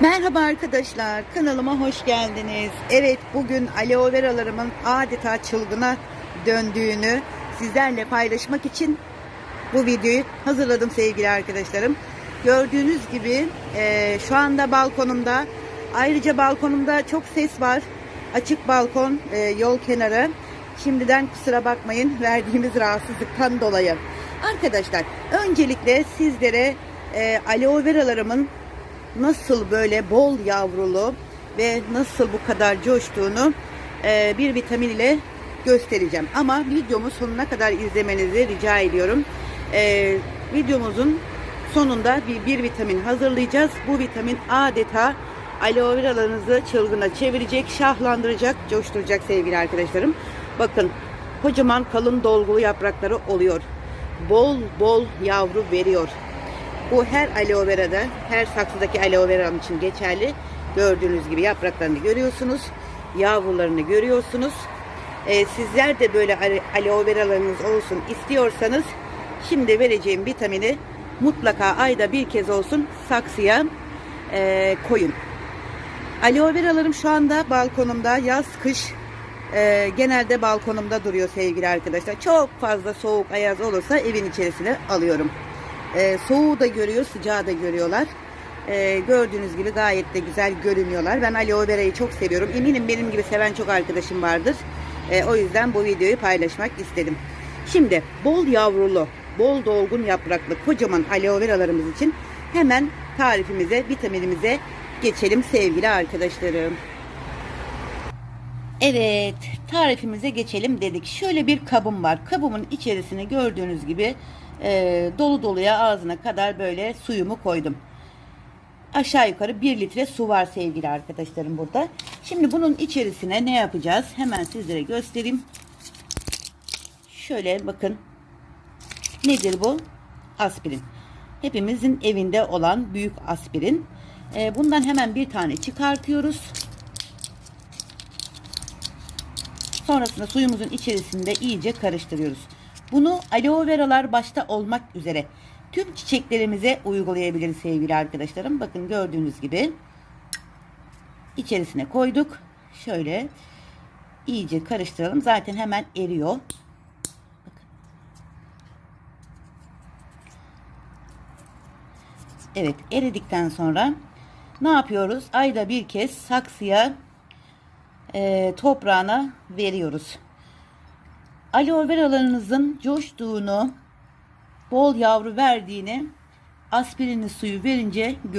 Merhaba arkadaşlar, kanalıma hoş geldiniz. Evet, bugün aloe veralarımın adeta çılgına döndüğünü sizlerle paylaşmak için bu videoyu hazırladım sevgili arkadaşlarım. Gördüğünüz gibi e, şu anda balkonumda, ayrıca balkonumda çok ses var. Açık balkon, e, yol kenarı. Şimdiden kusura bakmayın verdiğimiz rahatsızlıktan dolayı. Arkadaşlar, öncelikle sizlere e, aloe veralarımın nasıl böyle bol yavrulu ve nasıl bu kadar coştuğunu e, bir vitamin ile göstereceğim. Ama videomu sonuna kadar izlemenizi rica ediyorum. E, videomuzun sonunda bir, bir vitamin hazırlayacağız. Bu vitamin adeta aloe veralarınızı çılgına çevirecek, şahlandıracak, coşturacak sevgili arkadaşlarım. Bakın kocaman kalın dolgulu yaprakları oluyor. Bol bol yavru veriyor. Bu her aloe verada, her saksıdaki aloe veram için geçerli. Gördüğünüz gibi yapraklarını görüyorsunuz. Yavrularını görüyorsunuz. Ee, sizler de böyle aloe veralarınız olsun istiyorsanız şimdi vereceğim vitamini mutlaka ayda bir kez olsun saksıya e, koyun. Aloe veralarım şu anda balkonumda yaz kış e, genelde balkonumda duruyor sevgili arkadaşlar. Çok fazla soğuk ayaz olursa evin içerisine alıyorum. E, soğuğu da görüyor, sıcağı da görüyorlar. E, gördüğünüz gibi gayet de güzel görünüyorlar. Ben aloe verayı çok seviyorum. Eminim benim gibi seven çok arkadaşım vardır. E, o yüzden bu videoyu paylaşmak istedim. Şimdi bol yavrulu, bol dolgun yapraklı kocaman aloe veralarımız için hemen tarifimize, vitaminimize geçelim sevgili arkadaşlarım. Evet, tarifimize geçelim dedik. Şöyle bir kabım var. Kabımın içerisine gördüğünüz gibi e, dolu doluya ağzına kadar böyle suyumu koydum. Aşağı yukarı 1 litre su var sevgili arkadaşlarım burada. Şimdi bunun içerisine ne yapacağız? Hemen sizlere göstereyim. Şöyle bakın. Nedir bu? Aspirin. Hepimizin evinde olan büyük aspirin. E, bundan hemen bir tane çıkartıyoruz. Sonrasında suyumuzun içerisinde iyice karıştırıyoruz. Bunu aloe veralar başta olmak üzere tüm çiçeklerimize uygulayabiliriz sevgili arkadaşlarım. Bakın gördüğünüz gibi içerisine koyduk. Şöyle iyice karıştıralım. Zaten hemen eriyor. Evet eridikten sonra ne yapıyoruz? Ayda bir kez saksıya e, toprağına veriyoruz. Aloe veralarınızın coştuğunu, bol yavru verdiğini aspirinli suyu verince görüyoruz.